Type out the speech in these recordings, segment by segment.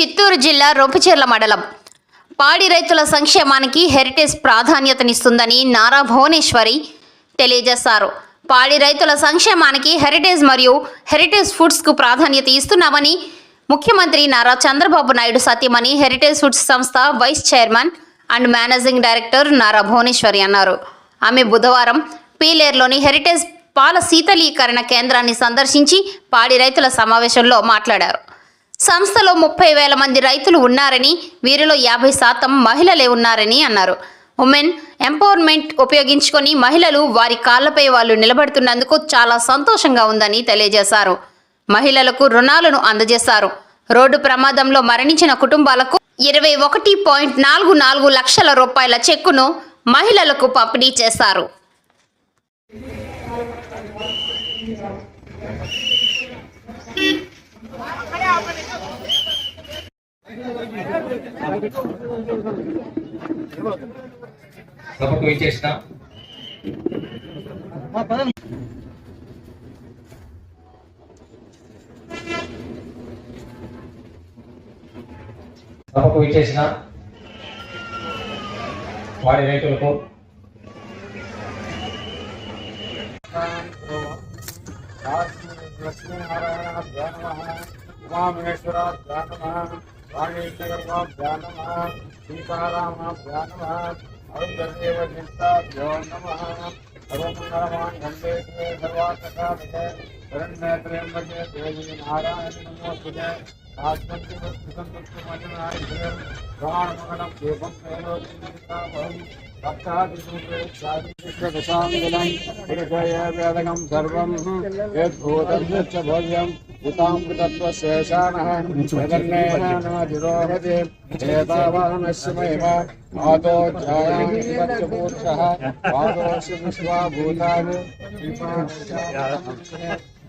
చిత్తూరు జిల్లా రొంపిచెర్ల మండలం. పాడి రైతుల సంక్షేమానికి హెరిటేజ్ ప్రాధాన్యతనిస్తుందని నారా భువనేశ్వరి తెలియజేశారు. పాడి రైతుల సంక్షేమానికి హెరిటేజ్ మరియు హెరిటేజ్ ఫుడ్స్కు ప్రాధాన్యత ఇస్తున్నామని ముఖ్యమంత్రి నారా చంద్రబాబు నాయుడు సత్యమని హెరిటేజ్ ఫుడ్స్ సంస్థ vice chairman and managing director Nara Bhuvaneswari అన్నారు. ఆమె బుధవారం పీలేరులోని హెరిటేజ్ పాల శీతలీకరణ కేంద్రాన్ని సందర్శించి పాడి రైతుల సమావేశంలో మాట్లాడారు. సంస్థలో ముప్పై వేల మంది రైతులు ఉన్నారని వీరిలో యాభై శాతం మహిళలే ఉన్నారని అన్నారు. ఉమెన్ ఎంపవర్మెంట్ ఉపయోగించుకొని మహిళలు వారి కాళ్ళపై వాళ్ళు నిలబడుతున్నందుకు చాలా సంతోషంగా ఉందని తెలియజేశారు. మహిళలకు రుణాలను అందజేశారు. రోడ్డు ప్రమాదంలో మరణించిన కుటుంబాలకు ఇరవై ఒకటి పాయింట్ నాలుగు నాలుగు లక్షల రూపాయల చెక్కును మహిళలకు పంపిణీ చేశారు. సభకు ఇచ్చేసిన సభకు ఇచ్చేసిన వారి రైతులకు ఉమామేశ్వరాభ్యా నమ వాణీనగర్వాభ్యా నమ సీతారామాభ్యా वागेश्वराभ्या नम सीतारामाभ्या नम अरुदेव नम सर्वमंगलमांगे सर्वासकालिक शरण्य त्र्यंबके देवी भक्तादिशूपेक्षादिशदशाङ्गुलम् सर्वम् यद्भूतं यच्च भव्यम् उतां कृतत्वशेषाणः जगन्नेन न तिरोहति एतावानस्य महिमा मातो जायाङ्गपूर्षः मातोऽस्य विश्वा भूतानि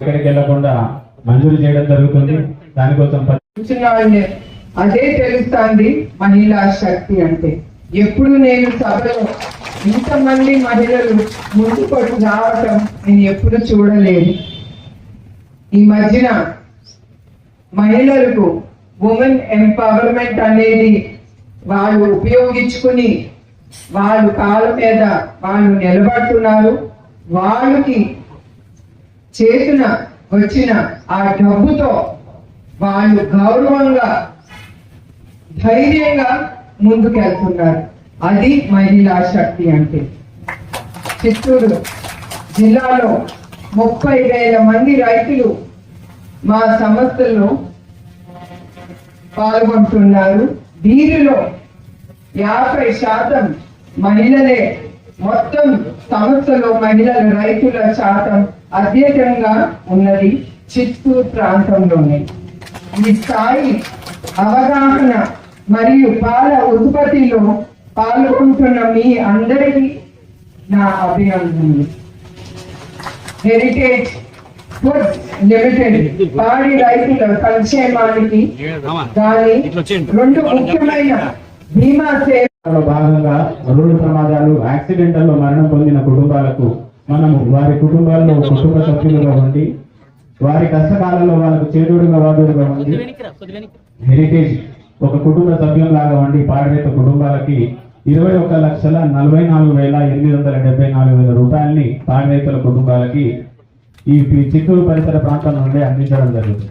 ఎక్కడికి వెళ్ళకుండా మంజూరు చేయడం జరుగుతుంది. దానికోసం అదే తెలుస్తుంది మహిళా శక్తి అంటే. ఎప్పుడు నేను సభలో ఇంతమంది మహిళలు ముందుకొచ్చి రావటం నేను ఎప్పుడు చూడలేదు. ఈ మధ్యన మహిళలకు ఉమెన్ ఎంపవర్మెంట్ అనేది వాళ్ళు ఉపయోగించుకుని వాళ్ళు కాళ్ళ మీద వాళ్ళు నిలబడుతున్నారు. వాళ్ళకి చేసిన వచ్చిన ఆ డబ్బుతో వాళ్ళు గౌరవంగా ధైర్యంగా ముందుకెళ్తున్నారు. అది మహిళా శక్తి అంటే. చిత్తూరు జిల్లాలో ముప్పై వేల మంది రైతులు మా సంస్థల్లో పాల్గొంటున్నారు. వీరిలో యాభై శాతం మహిళలే. మొత్తం సంస్థలో మహిళల రైతుల శాతం అత్యధికంగా ఉన్నది చిత్తూరు ప్రాంతంలోనే. ఈ స్థాయి అవగాహన మరియు పాల ఉత్పత్తిలో పాల్గొంటున్న మీ అందరికీ నా అభినందనలు. హెరిటేజ్ ఫుడ్ లిమిటెడ్ పాడి రైతుల సంక్షేమానికి దాని రెండు ముఖ్యమైన బీమా సేవలో భాగంగా రోడ్డు ప్రమాదాలు యాక్సిడెంటల్లో మరణం పొందిన కుటుంబాలకు మనము వారి కుటుంబాల్లో కుటుంబ సభ్యులుగా ఉండి వారి కష్టకాలంలో వాళ్ళకు చేదోడుగా వాదుడుగా ఉండి హెరిటేజ్ ఒక కుటుంబ సభ్యులాగా ఉండి పాడరేత కుటుంబాలకి ఇరవై ఒక లక్షల నలభై నాలుగు వేల ఎనిమిది వందల డెబ్బై నాలుగు వేల రూపాయలని పాడరైతుల కుటుంబాలకి ఈ చిత్తూరు పరిసర ప్రాంతం నుండి అందించడం జరుగుతుంది.